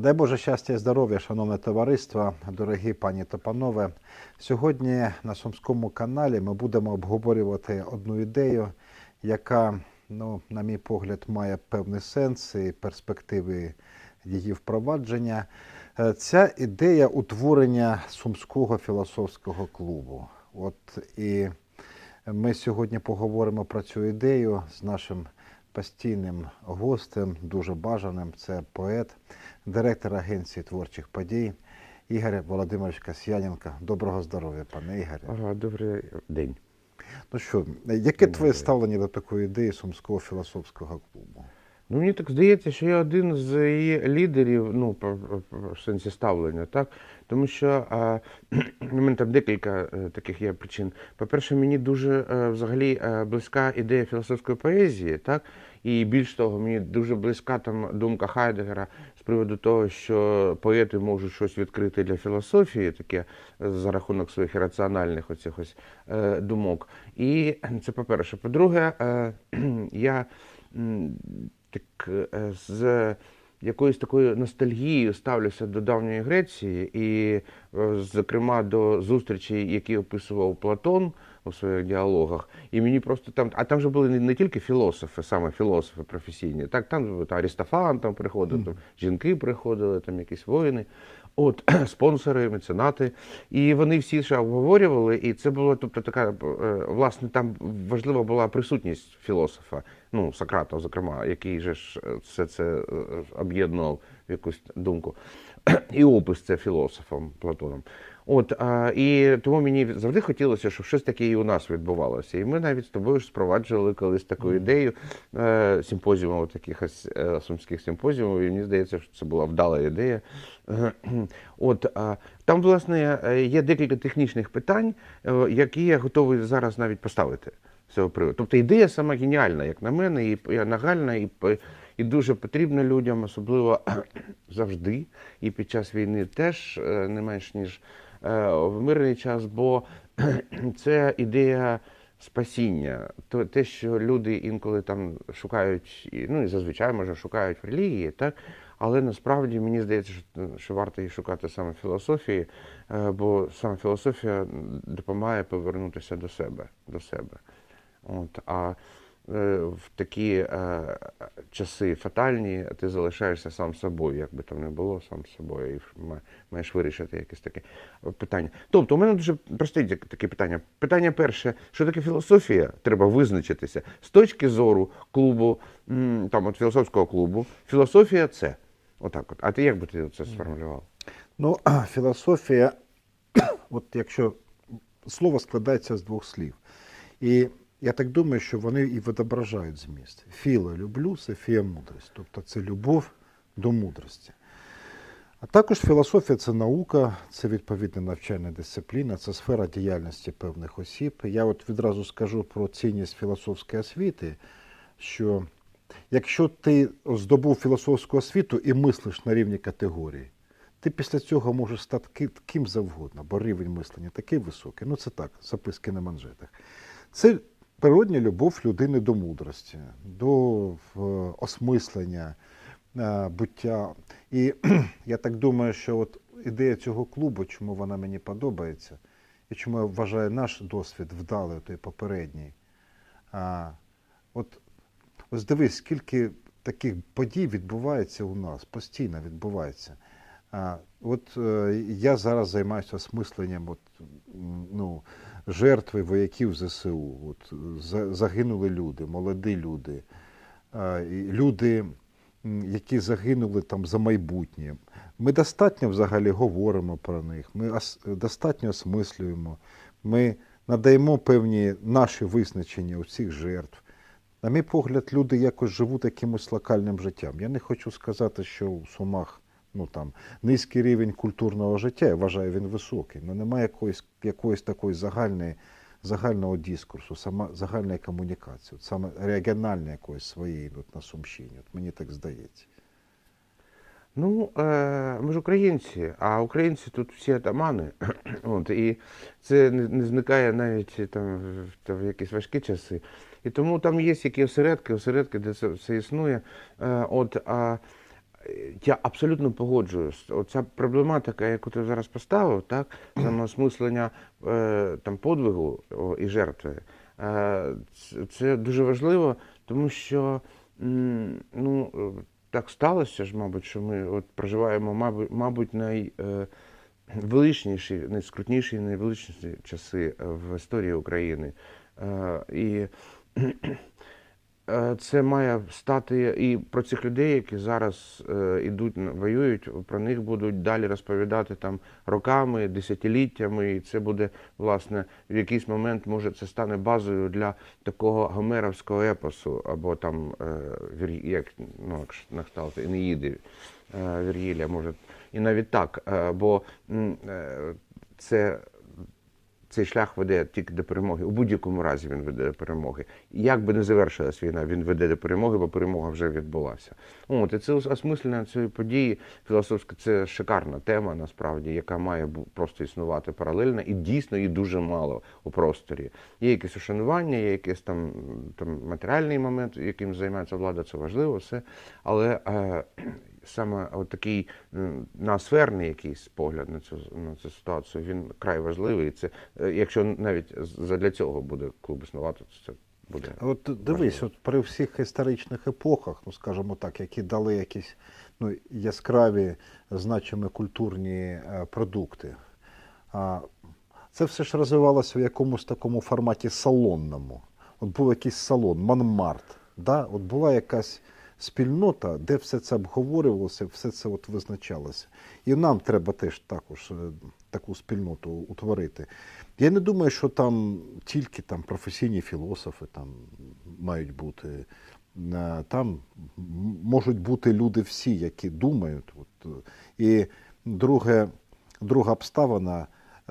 Дай Боже щастя і здоров'я, шановне товариство, дорогі пані та панове. Сьогодні на Сумському каналі ми будемо обговорювати одну ідею, яка, ну, на мій погляд, має певний сенс і перспективи її впровадження. Е, Ця ідея утворення Сумського філософського клубу. От і ми сьогодні поговоримо про цю ідею з нашим постійним гостем, дуже бажаним. Це поет, директор Агенції творчих подій Ігор Володимирович Касьяненко. Доброго здоров'я, пане Ігоре. Добрий день. Ну що, яке Добрий твоє ставлення до такої ідеї Сумського філософського клубу? Ну, мені так здається, що я один з її лідерів, ну, в сенсі ставлення, так? Тому що у мене там декілька е, таких є причин. По-перше, мені дуже е, взагалі е, близька ідея філософської поезії, так? І більш того, мені дуже близька там думка Хайдегера з приводу того, що поети можуть щось відкрити для філософії, таке за рахунок своїх раціональних оцих ось е, думок. І це по-перше. По-друге, е, я так е, з якоюсь такою ностальгією ставлюся до давньої Греції, і, е, зокрема, до зустрічей, які описував Платон у своїх діалогах. І мені просто там, а там же були не, тільки філософи, саме філософи професійні, так там та Арістофан там приходив, там жінки приходили, там якісь воїни. От спонсори, меценати, і вони всі ще обговорювали, і це було, тобто, така е, власне там важлива була присутність філософа, ну Сократа, зокрема, який же ж е, все це е, об'єднував якусь думку, і опис це філософом Платоном. От а, і тому мені завжди хотілося, щоб щось таке і у нас відбувалося. І ми навіть з тобою ж спроваджували колись таку ідею е, симпозіумів, таких е, сумських симпозіумів. І мені здається, що це була вдала ідея. От а, там, власне, е, є декілька технічних питань, е, які я готовий зараз навіть поставити з цього приводу. Тобто ідея сама геніальна, як на мене, і нагальна, і, і дуже потрібна людям, особливо завжди, і під час війни теж е, не менш ніж е, в мирний час, бо це ідея спасіння. То те, що люди інколи там шукають, ну і зазвичай може шукають в релігії, так. Але насправді мені здається, що, що варто її шукати саме філософії, е, бо саме філософія допомагає повернутися до себе, до себе. От, а в такі е, часи фатальні ти залишаєшся сам собою, як би там не було, сам собою, і маєш вирішити якесь таке питання. Тобто, у мене дуже прості такі- такі питання. Питання перше, що таке філософія? Треба визначитися з точки зору клубу, там от філософського клубу. Філософія це. Отак от. А ти як би ти це сформулював? Ну, філософія, от якщо слово складається з двох слів. І я так думаю, що вони і відображають зміст. Філо люблю, Софія мудрість. Тобто це любов до мудрості. А також філософія це наука, це відповідна навчальна дисципліна, це сфера діяльності певних осіб. Я от відразу скажу про цінність філософської освіти, що якщо ти здобув філософську освіту і мислиш на рівні категорії, ти після цього можеш стати ким завгодно, бо рівень мислення такий високий. Ну це так, записки на манжетах. Це природня любов людини до мудрості, до осмислення е, буття. І я так думаю, що от ідея цього клубу, чому вона мені подобається, і чому я вважаю наш досвід вдалий, той попередній. А, от ось дивись, скільки таких подій відбувається у нас, постійно відбувається. А, от е, я зараз займаюся осмисленням от, ну, жертви вояків ЗСУ. От, загинули люди, молоді люди, люди, які загинули там за майбутнє. Ми достатньо взагалі говоримо про них, ми достатньо осмислюємо, ми надаємо певні наші визначення у цих жертв. На мій погляд, люди якось живуть якимось локальним життям. Я не хочу сказати, що у Сумах ну, там, низький рівень культурного життя, я вважаю, він високий. але немає якоїсь, якоїсь такої загальної, загального дискурсу, сама, загальної комунікації, от саме регіональної якоїсь своєї от, на Сумщині. От мені так здається. Ну, е, ми ж українці, а українці тут всі атамани. От, і це не, зникає навіть там, в, якісь важкі часи. І тому там є які осередки, осередки, де це все існує. Е, от, а Я абсолютно погоджуюсь. Оця проблематика, яку ти зараз поставив, так, самоосмислення е, там, подвигу і жертви, е, це, дуже важливо, тому що ну, е, так сталося ж, мабуть, що ми от проживаємо, мабуть, мабуть най, е, найскрутніші, найвеличніші часи в історії України. І Це має стати і про цих людей, які зараз е, ідуть воюють, про них будуть далі розповідати там роками, десятиліттями, і це буде власне в якийсь момент може це стане базою для такого гомеровського епосу, або там е, як ну на кшталт Енеїди е, Віргілія, може. І навіть так, е, бо е, це цей шлях веде тільки до перемоги. У будь-якому разі він веде до перемоги. Як би не завершилась війна, він веде до перемоги, бо перемога вже відбулася. От, і це осмислення цієї події філософське це шикарна тема, насправді, яка має просто існувати паралельно, і дійсно її дуже мало у просторі. Є якесь ушанування, є якийсь там, там матеріальний момент, яким займається влада, це важливо, все. Але е, саме от такий ноосферний якийсь погляд на цю на цю ситуацію, він край важливий. І це е, якщо навіть з- для цього буде клуб існувати, то це буде. От дивись, от при всіх історичних епохах, ну скажімо так, які дали якісь ну, яскраві, значимі культурні е, продукти, а, це все ж розвивалося в якомусь такому форматі салонному. От був якийсь салон, Монмарт. Да? От була якась спільнота, де все це обговорювалося, все це от визначалося. І нам треба теж також е, таку спільноту утворити. Я не думаю, що там тільки там професійні філософи там мають бути. Е, Там можуть бути люди всі, які думають. Е, І друге, друга обставина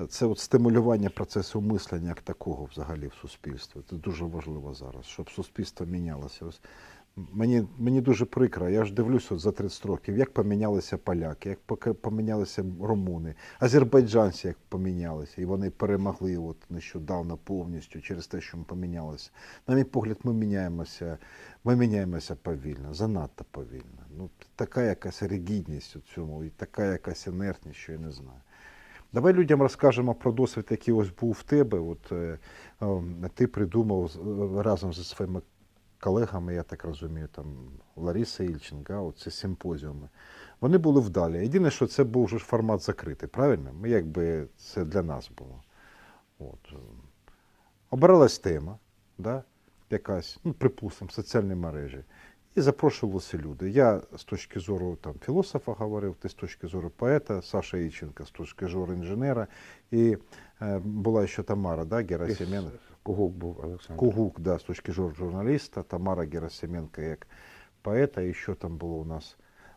це от стимулювання процесу мислення як такого взагалі в суспільстві. Це дуже важливо зараз, щоб суспільство мінялося. Ось Мені, мені дуже прикро, я ж дивлюся за 30 років, як помінялися поляки, як помінялися румуни, азербайджанці як помінялися, і вони перемогли от нещодавно повністю через те, що ми помінялися. На мій погляд, ми міняємося, ми міняємося повільно, занадто повільно. Ну, така якась ригідність у цьому, і така якась інертність, що я не знаю. Давай людям розкажемо про досвід, який ось був в тебе. От е, е, ти придумав разом зі своїми колегами, я так розумію, там Лариса Ільченка, оці симпозіуми. Вони були вдалі. Єдине, що це був вже формат закритий, правильно? Ми якби це для нас було. От. Обиралась тема, да? якась, ну, припустимо, соціальні мережі. І запрошувалися люди. Я з точки зору там, філософа говорив, ти з точки зору поета, Саша Іченка з точки зору інженера. І е, була ще Тамара да, Герасименко. Кугук був Олександр. Кугук, да, з точки зору журналіста, Тамара Герасименко як поета, і що там було у нас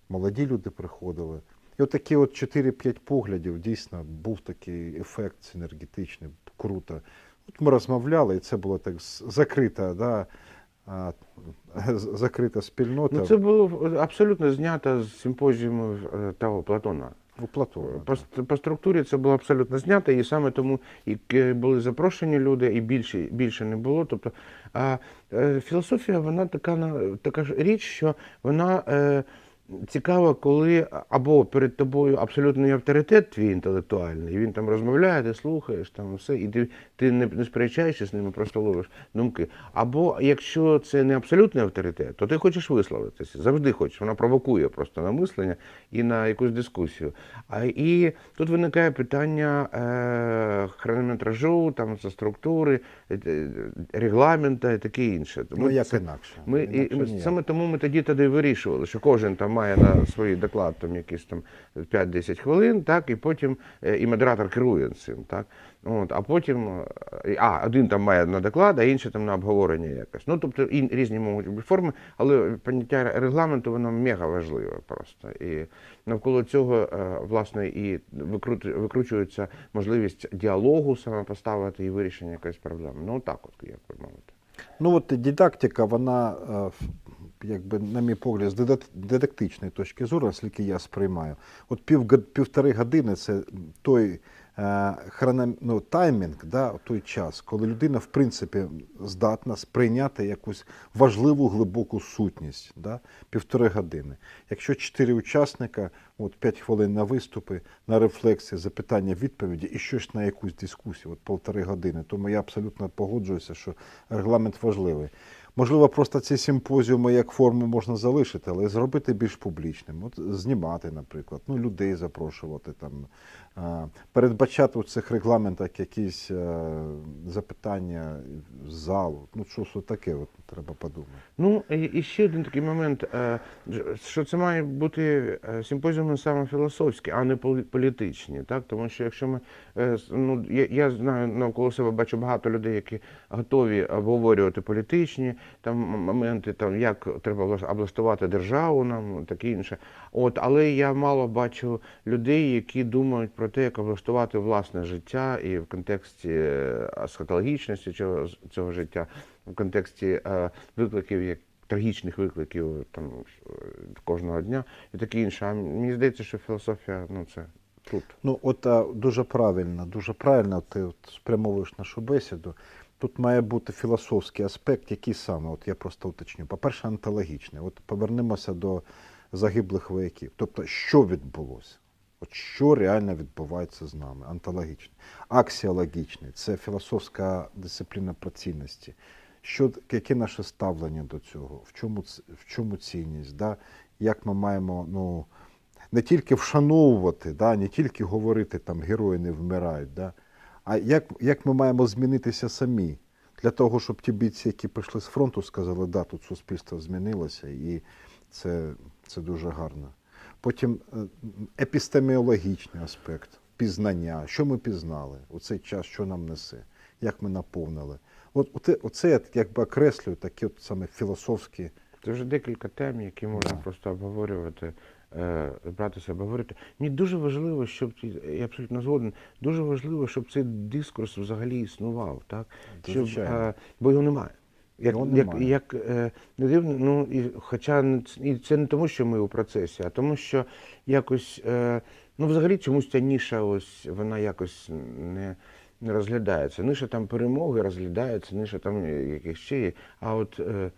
молоді люди приходили. І от такі от 4-5 поглядів дійсно був такий ефект синергетичний, круто. От ми розмовляли, і це було так закрита, да, закрита спільнота Ну, це було абсолютно знято з симпозіуму е, того Платона. У Платона. По, по структурі це було абсолютно знято, і саме тому і були запрошені люди, і більше, більше не було. Тобто, а, е, філософія, вона така, на- така ж річ, що вона е, цікава, коли або перед тобою абсолютний авторитет твій інтелектуальний, і він там розмовляє, ти слухаєш, там все, і ти, ти не, не сперечаєшся з ними, просто ловиш думки. Або якщо це не абсолютний авторитет, то ти хочеш висловитися, завжди хочеш. Вона провокує просто на мислення і на якусь дискусію. А і тут виникає питання е, хронометражу, там за структури, е, е, регламента і таке інше. Ну, як це- інакше? Ми, Інакше і, саме тому ми тоді тоді вирішували, що кожен там має на свій доклад там якісь там 5-10 хвилин, так, і потім е, і модератор керує цим, так. От, а потім, е, а, один там має на доклад, а інший там на обговорення якось. Ну, тобто і різні можуть бути форми, але поняття регламенту воно мега важливе просто. І навколо цього, е, власне, і викручується можливість діалогу саме поставити і вирішення якоїсь проблеми. Ну, так от, як би мовити. Ну от дидактика, вона, е, якби, на мій погляд, з дидактичної точки зору, наскільки я сприймаю, от пів, півтори години це той е, ну, таймінг, да, той час, коли людина, в принципі, здатна сприйняти якусь важливу глибоку сутність, да, півтори години. Якщо чотири учасника, от 5 хвилин на виступи, на рефлексії, запитання, відповіді і щось на якусь дискусію, от полтори години. Тому я абсолютно погоджуюся, що регламент важливий. Можливо, просто ці симпозіуми як форму можна залишити, але зробити більш публічним. От знімати, наприклад, ну, людей запрошувати там, передбачати у цих регламентах якісь е, запитання з залу. Ну, щось таке от треба подумати. Ну, і, ще один такий момент, е, що це має бути е, симпозіуми саме філософські, а не полі- політичні. Так? Тому що якщо ми, ну, я, я знаю навколо себе бачу багато людей, які готові обговорювати політичні там, моменти, там, як треба облаштувати державу нам, таке інше. От, але я мало бачу людей, які думають про те, як облаштувати власне життя і в контексті е, асхатологічності цього, цього життя, в контексті е, викликів, як трагічних викликів там е, кожного дня і таке інше. А мені здається, що філософія ну це тут. Ну, от а, дуже правильно, дуже правильно ти от спрямовуєш нашу бесіду. Тут має бути філософський аспект, який саме, от я просто уточню. По-перше, антологічний. От повернемося до загиблих вояків. Тобто, що відбулося? От що реально відбувається з нами? Антологічний. Аксіологічний це філософська дисципліна про цінності. Що, яке наше ставлення до цього? В чому, в чому цінність? Да? Як ми маємо ну, не тільки вшановувати, да, не тільки говорити там герої не вмирають, да, а як, як ми маємо змінитися самі для того, щоб ті бійці, які прийшли з фронту, сказали, да, тут суспільство змінилося, і це, це дуже гарно. Потім е, епістеміологічний аспект, пізнання, що ми пізнали у цей час, що нам несе, як ми наповнили. От оце, я якби окреслюю такі от саме філософські. Це вже декілька тем, які можна Да. просто обговорювати, е, братися, обговорити. Мені дуже важливо, щоб я абсолютно згоден, дуже важливо, щоб цей дискурс взагалі існував, так? Щоб, е, бо його немає. Як, Його як, як е, не дивно, ну і хоча і це не тому, що ми у процесі, а тому, що якось е, ну взагалі чомусь ця ніша, ось вона якось не, не розглядається. Ниша там перемоги розглядається, ниша там яких ще є. А от е,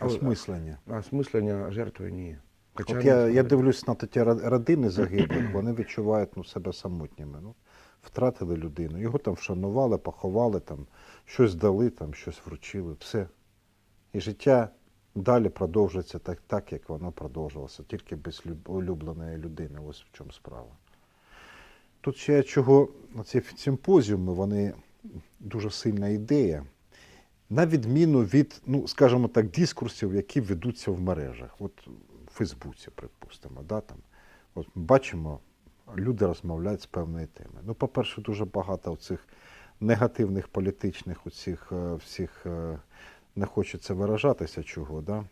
Осмислення. а осмислення жертви ні. Хоча От я, я дивлюсь на ті родини загиблих, вони відчувають ну, себе самотніми. Ну, втратили людину, його там вшанували, поховали, там, щось дали, там, щось вручили, все. І життя далі продовжується так, так, як воно продовжувалося, тільки без улюбленої людини. Ось в чому справа. Тут ще чого ці симпозіуми, вони дуже сильна ідея. На відміну від, ну, скажімо так, дискурсів, які ведуться в мережах. От в Фейсбуці, припустимо, да, там, от бачимо, люди розмовляють з певної теми. Ну, по-перше, дуже багато цих негативних політичних оцих, е, всіх, е, не хочеться виражатися чого. Да?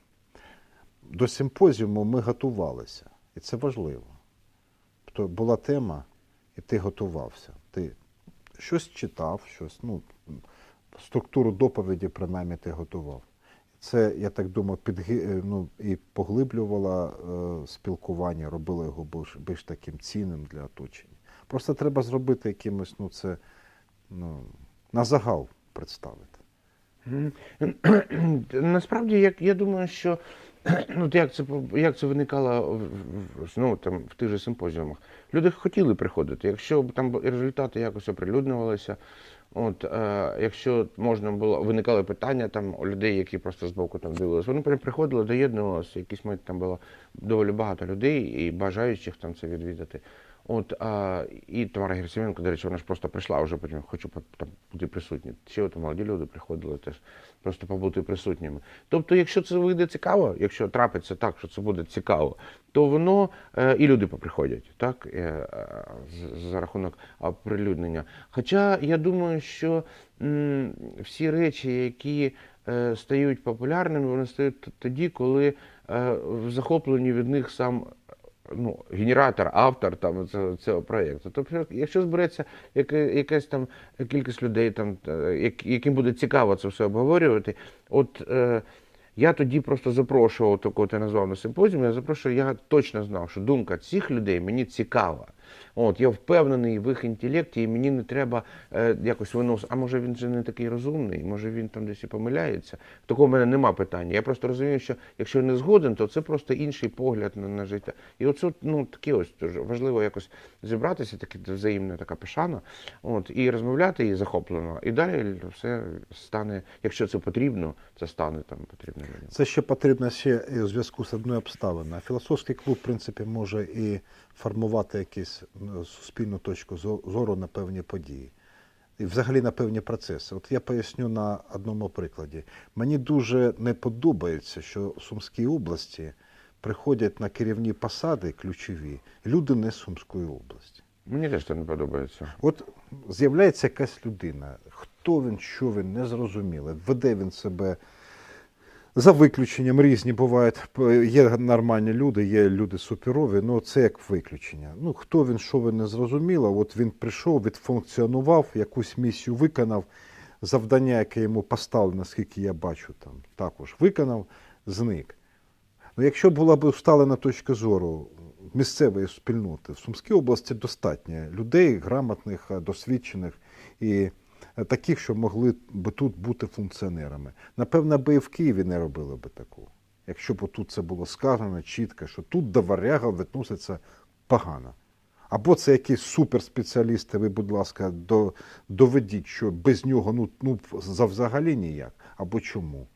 До симпозіуму ми готувалися, і це важливо. Тобто була тема, і ти готувався. Ти щось читав, щось, ну, структуру доповіді, принаймні, ти готував. Це, я так думаю, підги... е, ну, і поглиблювало е, спілкування, робило його більш, більш таким цінним для оточення. Просто треба зробити якимось, ну, це ну, на загал представити. Насправді, як я думаю, що ну як це як це виникало ну, там, в тих же симпозіумах. Люди хотіли приходити. Якщо там результати якось оприлюднювалися, от е, якщо можна було виникали питання там у людей, які просто збоку там дивилися, вони прям приходили, доєднувалися. Якісь там було доволі багато людей і бажаючих там це відвідати. От а, і Тамара Герсименко, до речі, вона ж просто прийшла вже потім, хочу там бути присутні. Ще от молоді люди приходили теж просто побути присутніми. Тобто, якщо це вийде цікаво, якщо трапиться так, що це буде цікаво, то воно е, і люди поприходять, так, е, е, з- за рахунок оприлюднення. Хоча я думаю, що м, всі речі, які е, стають популярними, вони стають тоді, коли е, в захопленні від них сам ну, генератор, автор там, цього, проєкту. Тобто, якщо збереться якась там кількість людей, там, як- яким буде цікаво це все обговорювати, от е, Я тоді просто запрошував такого, ти назвав на симпозіум, я запрошував, я точно знав, що думка цих людей мені цікава. От, я впевнений в їх інтелекті, і мені не треба е, якось виносити. А може він же не такий розумний, може він там десь і помиляється. Такого в мене нема питання. Я просто розумію, що якщо не згоден, то це просто інший погляд на, на життя. І оце ну, таке ось дуже важливо якось зібратися, таке взаємна така пошана, от, і розмовляти і захоплено. І далі все стане, якщо це потрібно, це стане там потрібно людям. Це ще потрібно ще і у зв'язку з одною обставиною. Філософський клуб, в принципі, може і формувати якусь ну, суспільну точку зору на певні події. І взагалі на певні процеси. От я поясню на одному прикладі. Мені дуже не подобається, що в Сумській області приходять на керівні посади ключові люди не з Сумської області. Мені теж це не подобається. От з'являється якась людина, хто він, що він, не зрозуміло. Веде він себе за виключенням різні бувають. Є нормальні люди, є люди суперові, ну це як виключення. Ну хто він, що він не зрозуміло. От він прийшов, відфункціонував, якусь місію виконав, завдання, яке йому поставлено, наскільки я бачу, там також виконав, зник. Ну, якщо була б усталена точка зору місцевої спільноти, в Сумській області достатньо людей, грамотних, досвідчених і таких, що могли б тут бути функціонерами. Напевно, би і в Києві не робили би такого. Якщо б тут це було сказано чітко, що тут до варяга відноситься погано. Або це якісь суперспеціалісти, ви, будь ласка, до, доведіть, що без нього ну, ну, завзагалі ніяк. Або чому.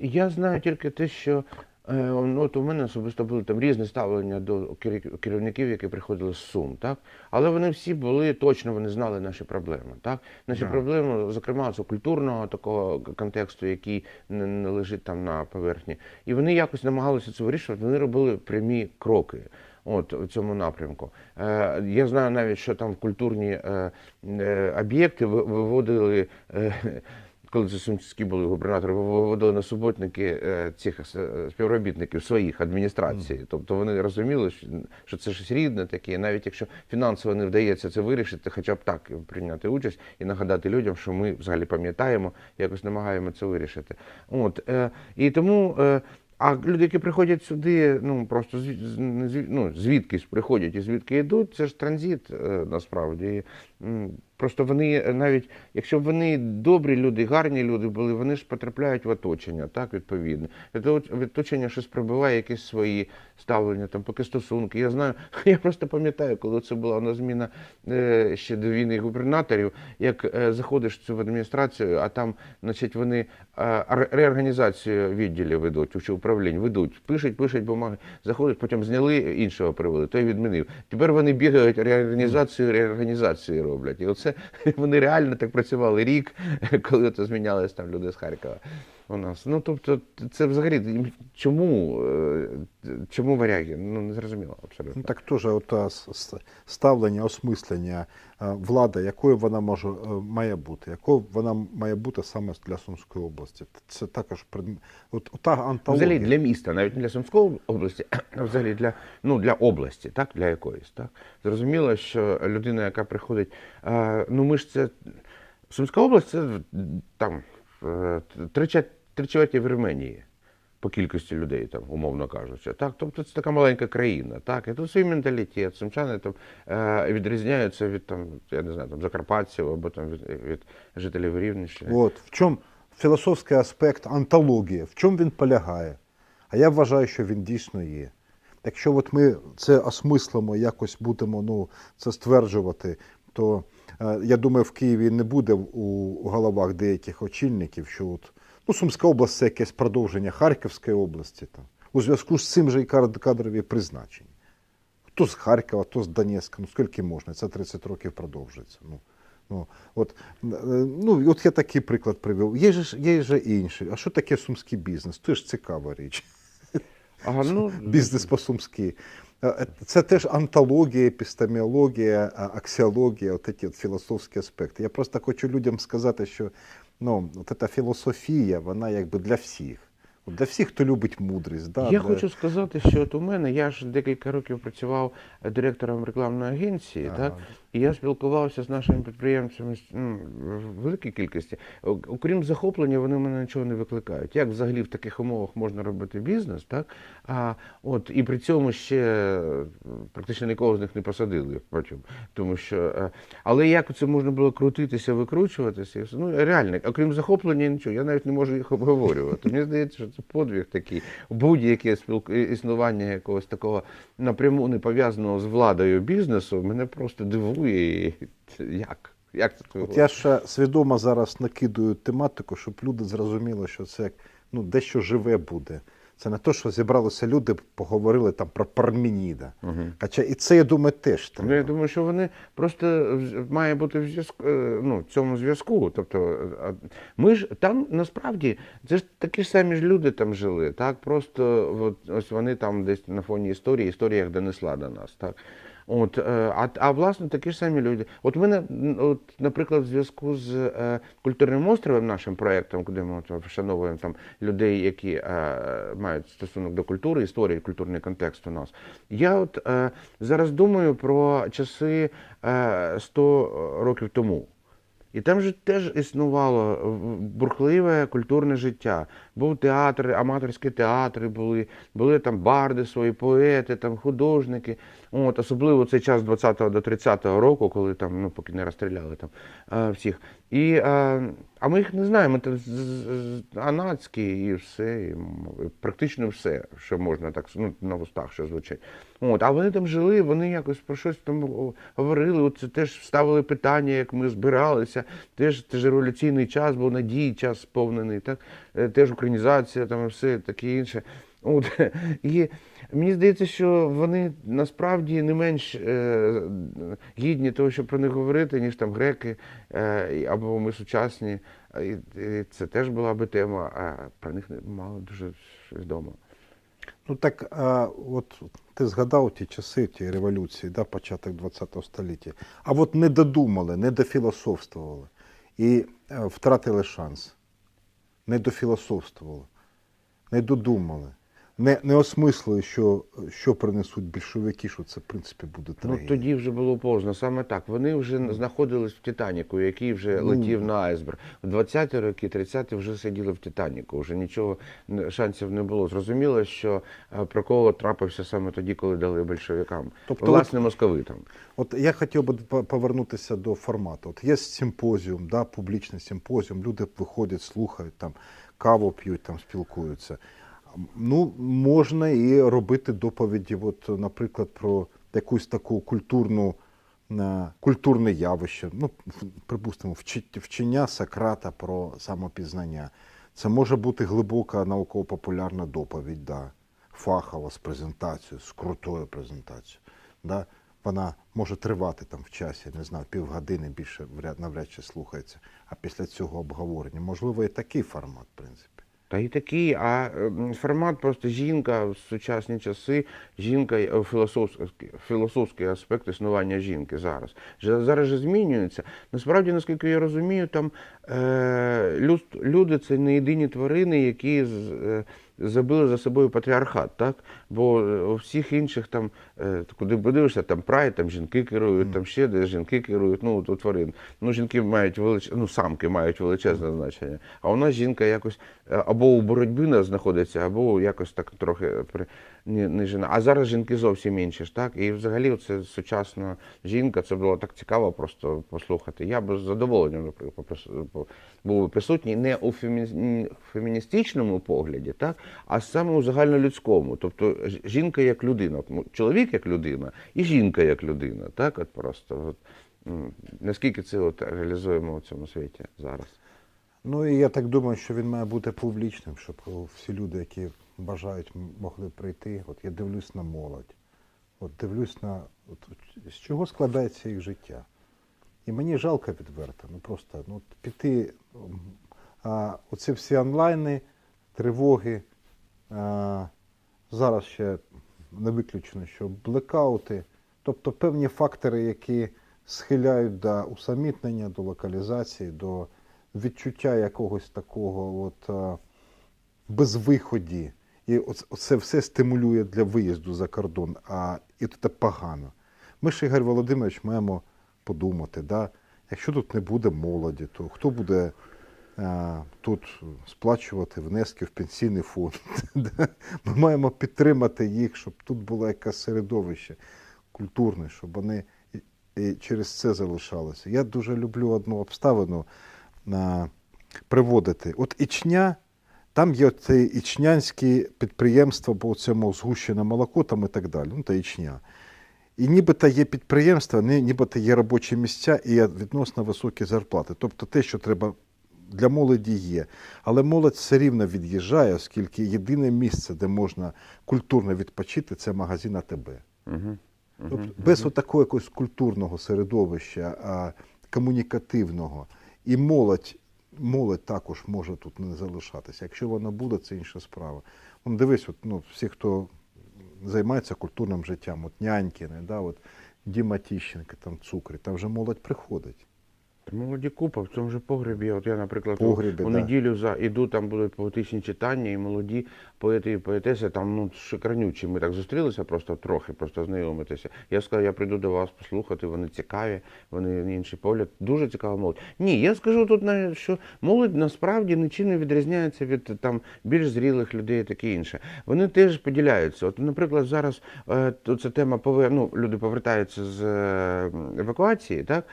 Я знаю тільки те, що е, от у мене особисто були там різні ставлення до кер- керівників, які приходили з Сум, так? Але вони всі були, точно вони знали наші проблеми. Так? Наші Да. проблеми, зокрема, це культурного такого контексту, який не, не лежить там на поверхні. І вони якось намагалися це вирішувати, вони робили прямі кроки. От у цьому напрямку. Е, я знаю навіть, що там культурні е, е, об'єкти виводили е, коли це сумські були губернатори, виводили на суботники е, цих е, співробітників своїх адміністрацій. Тобто вони розуміли, що- це щось рідне таке, навіть якщо фінансово не вдається це вирішити, хоча б так прийняти участь і нагадати людям, що ми взагалі пам'ятаємо, якось намагаємо це вирішити. От е, і тому. А люди, які приходять сюди, ну просто ну, звідкись приходять і звідки йдуть, це ж транзит насправді. Просто вони навіть, якщо вони добрі люди, гарні люди були, вони ж потрапляють в оточення, так, відповідно. От оточення щось прибуває, якісь свої ставлення, там, поки стосунки. Я знаю, я просто пам'ятаю, коли це була у зміна е, ще до війни губернаторів, як е, заходиш в цю адміністрацію, а там, значить, вони реорганізацію відділів ведуть, чи управлінь ведуть, пишуть, пишуть бумаги, заходять, потім зняли іншого привели, той відмінив. Тепер вони бігають реорганізацію, реорганізацію роблять. І оце вони реально так працювали рік, коли це змінялись там люди з Харкова. У нас. Ну, тобто, це взагалі чому, е, чому варяги? Ну, не зрозуміло абсолютно. Ну, так теж ота ставлення, осмислення влада, якою вона може, е, має бути, якою вона має бути саме для Сумської області. Це також предм- от, ота антологія. Взагалі для міста, навіть не для Сумської області, а взагалі для, ну, для області, так, для якоїсь. Так. Зрозуміло, що людина, яка приходить, е, ну ми ж це. Сумська область це там е, три чверті Вірменії. По кількості людей, там, умовно кажучи. Так? Тобто це така маленька країна. Так? І тут свій менталітет. Сумчани там, е, відрізняються від там, я не знаю, там, закарпатців або там, від, від жителів Рівненщини. От, в чому філософський аспект антології, в чому він полягає? А я вважаю, що він дійсно є. Якщо от ми це осмислимо, якось будемо ну, це стверджувати, то е, я думаю, в Києві не буде у, головах деяких очільників, що от, ну, Сумська область це якесь продовження Харківської області. Там, у зв'язку з цим же і кадрові призначення. Хто з Харкова, хто з Донецька, ну скільки можна, це 30 років продовжується. Ну, ну, от, е, ну, от я такий приклад привів. Є ж є ж інший. А що таке сумський бізнес? Це ж цікава річ. Ага, ну, Бізнес по-сумськи. Е, Це теж антологія, епістеміологія, аксіологія, от ці от філософські аспекти. Я просто хочу людям сказати, що ну, от ця філософія, вона якби для всіх. Для всіх, хто любить мудрість. Да, Я для- хочу сказати, що от у мене я ж декілька років працював директором рекламної агенції, Ага. так і я спілкувався з нашими підприємцями ну, в великій кількості. Окрім захоплення, вони мене нічого не викликають. Як взагалі в таких умовах можна робити бізнес, так? А от і при цьому ще практично нікого з них не посадили потім. Тому що, е, але як це можна було крутитися, викручуватися? Ну реально, окрім захоплення, нічого. Я навіть не можу їх обговорювати. Мені здається, що це подвиг такий. Будь-яке спілку існування якогось такого напряму не пов'язаного з владою бізнесу мене просто дивує. І Як? Як це От я ще свідомо зараз накидую тематику, щоб люди зрозуміли, що це ну, дещо живе буде. Це не те, що зібралися люди, поговорили там про Парменіда. Угу. Хоча і це, я думаю, теж треба. Ну, я думаю, що вони просто має бути в зв'язку е, ну, в цьому зв'язку. Тобто, ми ж там насправді це ж такі ж самі ж люди там жили. Так просто от, ось вони там десь на фоні історії, історія їх донесла до нас. Так. От, е, а, а власне такі ж самі люди. От мене, от, наприклад, в зв'язку з е, культурним островом, нашим проєктом, куди ми от, вшановуємо там людей, які е, мають стосунок до культури, історії, культурний контекст у нас. Я от е, зараз думаю про часи е, 100 років тому. І там же теж існувало бурхливе культурне життя. Був театр, аматорські театри були, були там барди свої, поети, там художники. От, особливо цей час 20-го до 30-го року, коли там, ну, поки не розстріляли там е, всіх. І, е, а ми їх не знаємо. Це анацькі і все, і практично все, що можна так ну, на вустах, що звучить. От, а вони там жили, вони якось про щось там говорили. Це теж ставили питання, як ми збиралися. Теж теж революційний час, був надії час сповнений, так? Е, теж українізація, там все таке інше. От, і мені здається, що вони насправді не менш е, гідні того, щоб про них говорити, ніж там греки е, або ми сучасні. І, і це теж була би тема, а про них мало дуже відомо. Ну так, а, от ти згадав ті часи, ті революції, да, початок ХХ століття. А от не додумали, не дофілософствували і е, втратили шанс. Не дофілософствували, не додумали, не, не осмислили, що, що принесуть більшовики, що це, в принципі, буде Ну тоді вже було поздно. Саме так. Вони вже знаходились в Титаніку, який вже Ну. летів на айсберг. В 20-ті роки, 30-ті вже сиділи в Титаніку. Вже нічого не- шансів не було. Зрозуміло, що е, прокол трапився саме тоді, коли дали большевикам. Тобто Власне, московитам. От я хотів би по- повернутися до формату. От є симпозіум, да, публічний симпозіум, люди виходять, слухають, там, каву п'ють, там, спілкуються. Ну, можна і робити доповіді, от, наприклад, про якусь таку культурну, е, культурне явище. Ну, припустимо, вчення Сократа про самопізнання. Це може бути глибока науково-популярна доповідь, да, фахова з презентацією, з крутою презентацією. Да. Вона може тривати там в часі, не знаю, півгодини більше навряд чи слухається. А після цього обговорення. Можливо, і такий формат, в принципі. Та і такий, а формат просто жінка в сучасні часи, жінка е, філософський, філософський аспект існування жінки зараз. Зараз же змінюється. Насправді, наскільки я розумію, там е, люд, люди це не єдині тварини, які е, забили за собою патріархат, так? Бо е, у всіх інших там, е, куди подивишся, там прайд, там жінки керують, там ще де жінки керують, ну от у тварин. Ну, жінки мають велич... ну, самки мають величезне значення. А у нас жінка якось е, або у боротьбі знаходиться, або якось так трохи. Не, не жена. А зараз жінки зовсім інші ж, так? І взагалі це сучасна жінка, це було так цікаво просто послухати. Я б з задоволенням був би присутній не у фемі... феміністичному погляді, так? а саме у загальнолюдському. Тобто жінка як людина, Ну, чоловік як людина і жінка як людина. Так? От просто от, наскільки це от реалізуємо у цьому світі зараз. Ну і я так думаю, що він має бути публічним, щоб всі люди, які бажають, могли прийти. От я дивлюсь на молодь, от дивлюсь на от, з чого складається їх життя. І мені жалко відверто. Ну просто ну, піти. А, оці всі онлайни, тривоги. А, зараз ще не виключено, що блекаути, тобто певні фактори, які схиляють до усамітнення, до локалізації, до відчуття якогось такого от, безвиході. І оце все стимулює для виїзду за кордон, а і це погано. Ми ж, Ігор Володимирович, маємо подумати, да? якщо тут не буде молоді, то хто буде а, тут сплачувати внески в пенсійний фонд? Ми маємо підтримати їх, щоб тут було якесь середовище культурне, щоб вони і, через це залишалися. Я дуже люблю одну обставину а, приводити. От Ічня. Там є це ічнянські підприємства по цьому згущене молоко там і так далі. Ну, та Ічня. І нібито є підприємства, ні- нібито є робочі місця і відносно високі зарплати. Тобто те, що треба для молоді є. Але молодь все рівно від'їжджає, оскільки єдине місце, де можна культурно відпочити, це магазин АТБ. Угу. Тобто без отакого якогось культурного середовища, комунікативного. І молодь, молодь також може тут не залишатися. Якщо вона буде, це інша справа. Вон дивись, от, ну, всі, хто займається культурним життям, от нянькини, да, от Діма Тіщенко, там цукри, там вже молодь приходить. Молоді купа в цьому же погребі. От я, наприклад, Погребі, у, да. неділю за іду, там будуть поетичні читання, і молоді поети і поетеси там ну шикарнючі. Ми так зустрілися просто трохи, просто знайомитися. Я сказав, я прийду до вас послухати, вони цікаві, вони інший погляд. Дуже цікава молодь. Ні, я скажу тут, що молодь насправді нічим не відрізняється від там більш зрілих людей і таке інше. Вони теж поділяються. От, наприклад, зараз е, це тема повер... ну, люди повертаються з е, евакуації, так?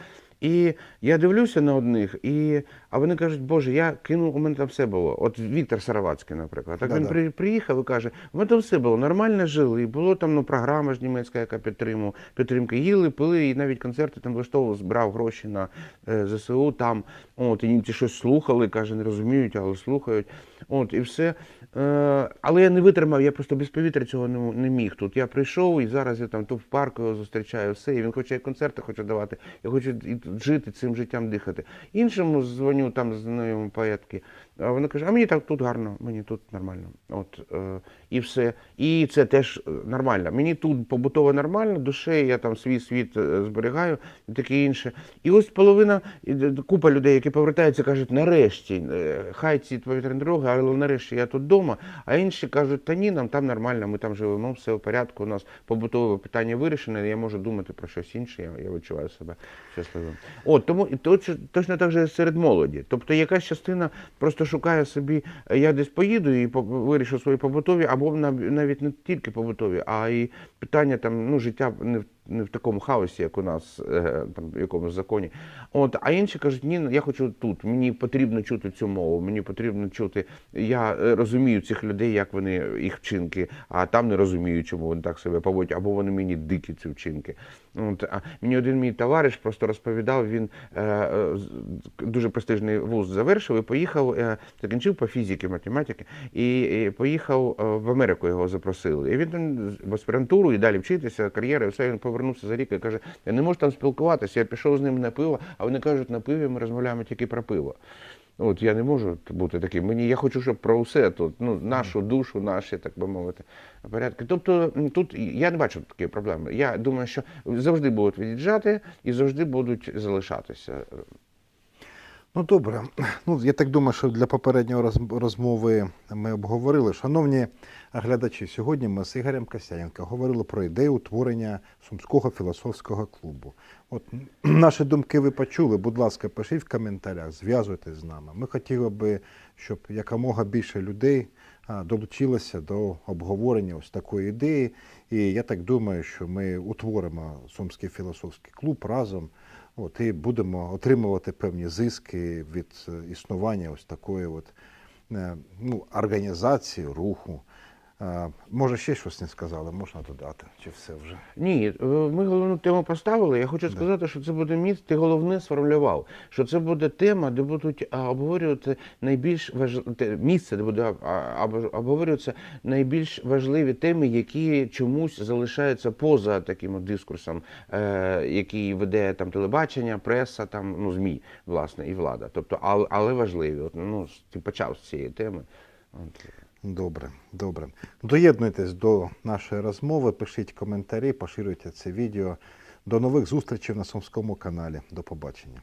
І я дивлюся на одних, і, а вони кажуть, Боже, я кинув, у мене там все було. От Віктор Саравацький, наприклад. Так він Да-да. приїхав і каже, у мене там все було, нормально жили, і було там ну, програма ж німецька, яка підтримувала, підтримки. Їли, пили, і навіть концерти там влаштовував, збирав гроші на е, ЗСУ там. От, і німці щось слухали, каже, не розуміють, але слухають. От, і все. Е, але я не витримав, я просто без повітря цього не, не міг. Тут я прийшов і зараз я там то в парку його зустрічаю, все. І він хоче концерти хоче давати. Я хочу і тут жити цим життям дихати. Іншому дзвоню там знайомому поетки, а вона каже, а мені так тут гарно, мені тут нормально. От, е, і все. І це теж е, нормально. Мені тут побутово нормально, душею я там свій світ е, зберігаю і таке інше. І ось половина, купа людей, які повертаються, кажуть, нарешті, е, хай ці повітряні дороги, але нарешті я тут вдома. А інші кажуть, та ні, нам там нормально, ми там живемо, все в порядку, у нас побутове питання вирішене, я можу думати про щось інше, я, я відчуваю себе щасливим. От, тому і точно, так же серед молоді. Тобто якась частина просто шукає собі, я десь поїду і вирішу свої побутові, або навіть не тільки побутові, а й питання там, ну, життя не в не в такому хаосі, як у нас е, там в якомусь законі. От, а інші кажуть, ні, я хочу тут. Мені потрібно чути цю мову, мені потрібно чути. Я е, розумію цих людей, як вони їх вчинки, а там не розумію, чому вони так себе поводять, або вони мені дикі ці вчинки. От, а мені один мій товариш просто розповідав, він е, е, дуже престижний вуз завершив і поїхав, е, закінчив по фізиці, математики, і, і поїхав е, в Америку, його запросили. І він там в аспірантуру і далі вчитися, кар'єра, і все, він повернувся за рік і каже, я не можу там спілкуватися, я пішов з ним на пиво, а вони кажуть, на пиві ми розмовляємо тільки про пиво. От я не можу бути таким. Мені я хочу, щоб про усе тут, ну нашу душу, наші, так би мовити, порядки. Тобто тут я не бачу такої проблеми. Я думаю, що завжди будуть від'їжджати і завжди будуть залишатися. Ну добре. Ну, я так думаю, що для попередньої роз- розмови ми обговорили. Шановні глядачі, сьогодні ми з Ігорем Касяненко говорили про ідею утворення Сумського філософського клубу. От наші думки ви почули. Будь ласка, пишіть в коментарях, зв'язуйтесь з нами. Ми хотіли би, щоб якомога більше людей долучилося до обговорення ось такої ідеї. І я так думаю, що ми утворимо Сумський філософський клуб разом. От, і будемо отримувати певні зиски від е, існування ось такої от, е, ну, організації, руху. Може, ще щось не сказали, можна додати, чи все вже? Ні, е, ми головну тему поставили. Я хочу сказати, що це буде міст. Ти головне сформулював, що це буде тема, де будуть обговорювати найбільш важ... місце, де буде обговорюватися найбільш важливі теми, які чомусь залишаються поза таким дискурсом, е, який веде там телебачення, преса, там ну змі, власне, і влада. Тобто, але, але важливі. От, ну ти почав з цієї теми. Добре, добре. Доєднуйтесь до нашої розмови, пишіть коментарі, поширюйте це відео. До нових зустрічей на Сумському каналі. До побачення.